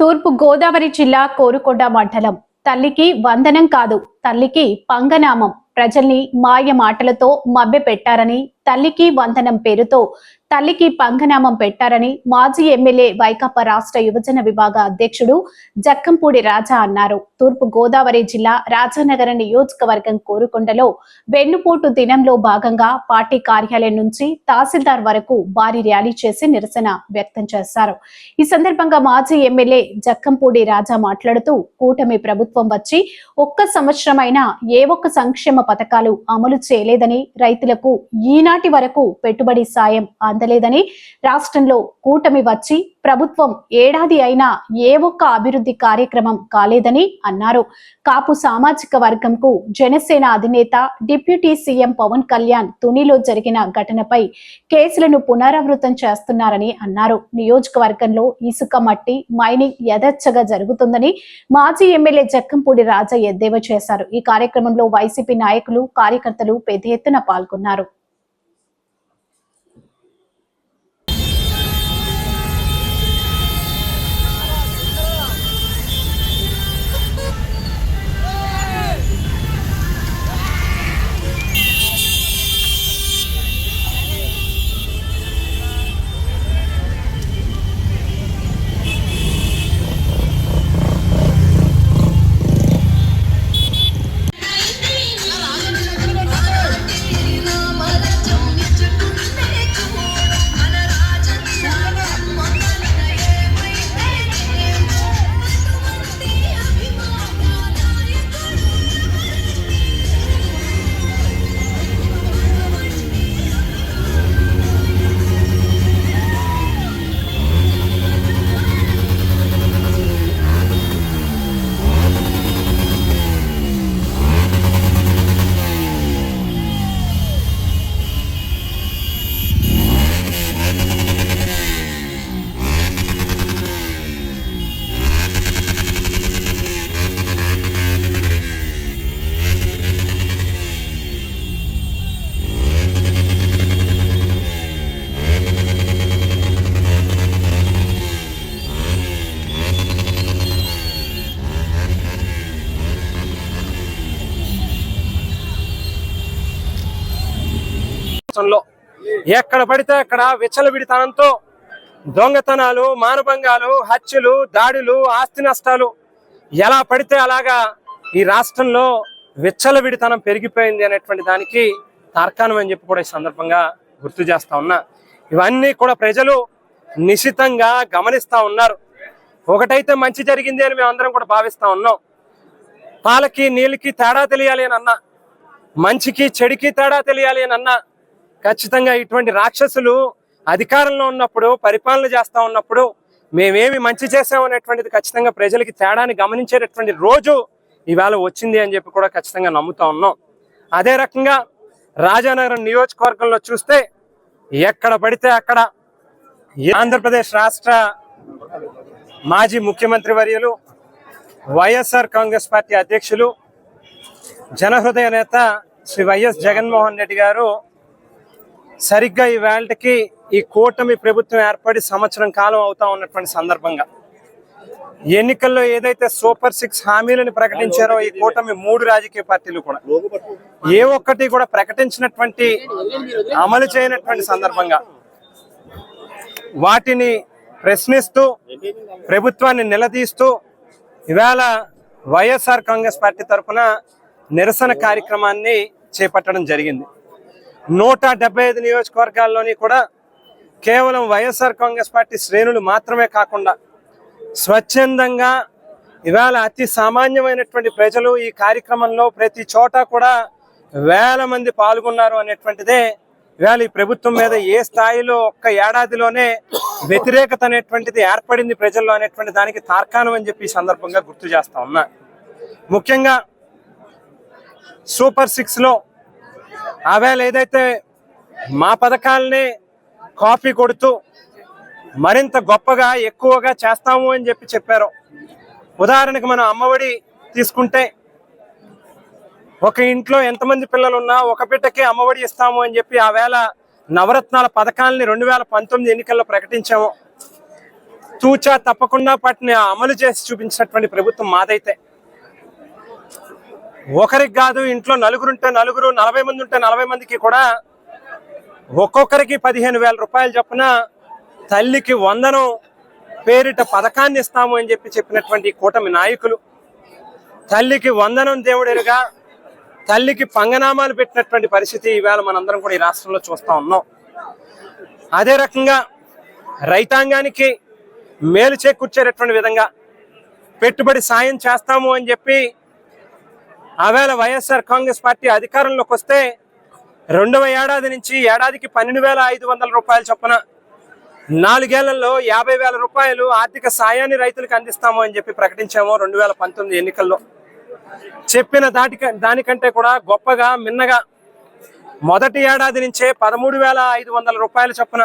తూర్పు గోదావరి జిల్లా కోరుకొండ మండలం. తల్లికి వందనం కాదు తల్లికి పంగనామం. ప్రజల్ని మాయ మాటలతో మభ్య పెట్టారని తల్లికి వందనం పేరుతో తల్లికి పంగనామం పెట్టారని మాజీ ఎమ్మెల్యే వైకాపా రాష్ట్ర యువజన విభాగ అధ్యక్షుడు జక్కంపూడి రాజా అన్నారు. తూర్పు గోదావరి జిల్లా రాజానగర నియోజకవర్గం కోరుకొండలో వెన్నుపోటు దినంలో భాగంగా పార్టీ కార్యాలయం నుంచి తహసీల్దార్ వరకు భారీ ర్యాలీ చేసి నిరసన వ్యక్తం చేశారు. ఈ సందర్భంగా మాజీ ఎమ్మెల్యే జక్కంపూడి రాజా మాట్లాడుతూ కూటమి ప్రభుత్వం వచ్చి ఒక్క సంవత్సరమైనా ఏ ఒక్క సంక్షేమ పథకాలు అమలు చేయలేదని రైతులకు ఈనాటి వరకు పెట్టుబడి సాయం అందలేదని రాష్ట్రంలో కూటమి వచ్చి ప్రభుత్వం ఏడాది అయినా ఏ ఒక్క అభివృద్ధి కార్యక్రమం కాలేదని అన్నారు. కాపు సామాజిక వర్గంకు జనసేన అధినేత డిప్యూటీ సీఎం పవన్ కళ్యాణ్ తునిలో జరిగిన ఘటనపై కేసులను పునరావృతం చేస్తున్నారని అన్నారు. నియోజకవర్గంలో ఇసుక మట్టి మైనింగ్ యథేచ్ఛగా జరుగుతుందని మాజీ ఎమ్మెల్యే జక్కంపూడి రాజా ఎద్దేవా చేశారు. ఈ కార్యక్రమంలో వైసీపీ నాయకులు కార్యకర్తలు పెద్ద ఎత్తున పాల్గొన్నారు. రాష్ట్రంలో ఎక్కడ పడితే అక్కడ విచ్చలవిడితనంతో దొంగతనాలు మానభంగాలు హత్యలు దాడులు ఆస్తి నష్టాలు ఎలా పడితే అలాగా ఈ రాష్ట్రంలో విచ్చలవిడితనం పెరిగిపోయింది అనేటువంటి దానికి తార్కాణం అని చెప్పి కూడా ఈ సందర్భంగా గుర్తు చేస్తా ఉన్నా. ఇవన్నీ కూడా ప్రజలు నిశితంగా గమనిస్తూ ఉన్నారు. ఒకటైతే మంచి జరిగింది అని మేము అందరం కూడా భావిస్తూ ఉన్నాం. పాలకి నీళ్ళకి తేడా తెలియాలి అని అన్నా. మంచికి చెడికి తేడా తెలియాలి అని అన్నా. ఖచ్చితంగా ఇటువంటి రాక్షసులు అధికారంలో ఉన్నప్పుడు పరిపాలన చేస్తూ ఉన్నప్పుడు మేమేమి మంచి చేసామనేటువంటిది ఖచ్చితంగా ప్రజలకి తేడాని గమనించేటటువంటి రోజు ఈవేళ వచ్చింది అని చెప్పి కూడా ఖచ్చితంగా నమ్ముతా ఉన్నాం. అదే రకంగా రాజానగరం నియోజకవర్గంలో చూస్తే ఎక్కడ పడితే అక్కడ ఆంధ్రప్రదేశ్ రాష్ట్ర మాజీ ముఖ్యమంత్రి వర్యులు వైఎస్ఆర్ కాంగ్రెస్ పార్టీ అధ్యక్షులు జనహృదయ నేత శ్రీ వైఎస్ జగన్మోహన్ రెడ్డి గారు సరిగ్గా ఈ వేళకి ఈ కూటమి ప్రభుత్వం ఏర్పడి సంవత్సరం కాలం అవుతా ఉన్నటువంటి సందర్భంగా ఎన్నికల్లో ఏదైతే సూపర్ సిక్స్ హామీలను ప్రకటించారో ఈ కూటమి మూడు రాజకీయ పార్టీలు కూడా. ఏ ఒక్కటి కూడా ప్రకటించినటువంటి అమలు చేయనటువంటి సందర్భంగా వాటిని ప్రశ్నిస్తూ ప్రభుత్వాన్ని నిలదీస్తూ ఇవాళ వైఎస్ఆర్ కాంగ్రెస్ పార్టీ తరఫున నిరసన కార్యక్రమాన్ని చేపట్టడం జరిగింది. నూట డెబ్బై ఐదు నియోజకవర్గాల్లోని కూడా కేవలం వైఎస్ఆర్ కాంగ్రెస్ పార్టీ శ్రేణులు మాత్రమే కాకుండా స్వచ్ఛందంగా ఇవాళ అతి సామాన్యమైనటువంటి ప్రజలు ఈ కార్యక్రమంలో ప్రతి చోట కూడా వేల మంది పాల్గొన్నారు అనేటువంటిదే ఇవాళ ఈ ప్రభుత్వం మీద ఏ స్థాయిలో ఒక్క ఏడాదిలోనే వ్యతిరేకత అనేటువంటిది ఏర్పడింది ప్రజల్లో అనేటువంటి దానికి తార్కాణం అని చెప్పి ఈ సందర్భంగా గుర్తు చేస్తా ఉన్నా. ముఖ్యంగా సూపర్ సిక్స్లో ఆవేళ ఏదైతే మా పథకాలని కాపీ కొడుతూ మరింత గొప్పగా ఎక్కువగా చేస్తాము అని చెప్పి చెప్పారు. ఉదాహరణకు మనం అమ్మఒడి తీసుకుంటే ఒక ఇంట్లో ఎంతమంది పిల్లలు ఉన్నా ఒక బిడ్డకి అమ్మఒడి ఇస్తాము అని చెప్పి ఆ వేళ నవరత్నాల పథకాలని రెండు వేల పంతొమ్మిది ఎన్నికల్లో ప్రకటించాము. తూచా తప్పకుండా వాటిని అమలు చేసి చూపించినటువంటి ప్రభుత్వం మాదైతే. ఒకరికి కాదు ఇంట్లో నలుగురు ఉంటే నలుగురు నలభై మంది ఉంటే నలభై మందికి కూడా ఒక్కొక్కరికి పదిహేను వేల రూపాయలు చొప్పున తల్లికి వందనం పేరిట పథకాన్ని ఇస్తాము అని చెప్పి చెప్పినటువంటి కూటమి నాయకులు. తల్లికి వందనం దేవుడెరుగా తల్లికి పంగనామాలు పెట్టినటువంటి పరిస్థితి ఈవేళ మనందరం కూడా ఈ రాష్ట్రంలో చూస్తా ఉన్నాం. అదే రకంగా రైతాంగానికి మేలు చేకూర్చేటటువంటి విధంగా పెట్టుబడి సాయం చేస్తాము అని చెప్పి ఆవేళ వైఎస్ఆర్ కాంగ్రెస్ పార్టీ అధికారంలోకి వస్తే రెండవ ఏడాది నుంచి ఏడాదికి పన్నెండు వేల ఐదు వందల రూపాయల చొప్పున నాలుగేళ్ళలో యాభై వేల రూపాయలు ఆర్థిక సాయాన్ని రైతులకు అందిస్తాము అని చెప్పి ప్రకటించాము రెండు వేల పంతొమ్మిది ఎన్నికల్లో. చెప్పిన దాటి దానికంటే కూడా గొప్పగా మిన్నగా మొదటి ఏడాది నుంచే పదమూడు వేల ఐదు వందల రూపాయల చొప్పున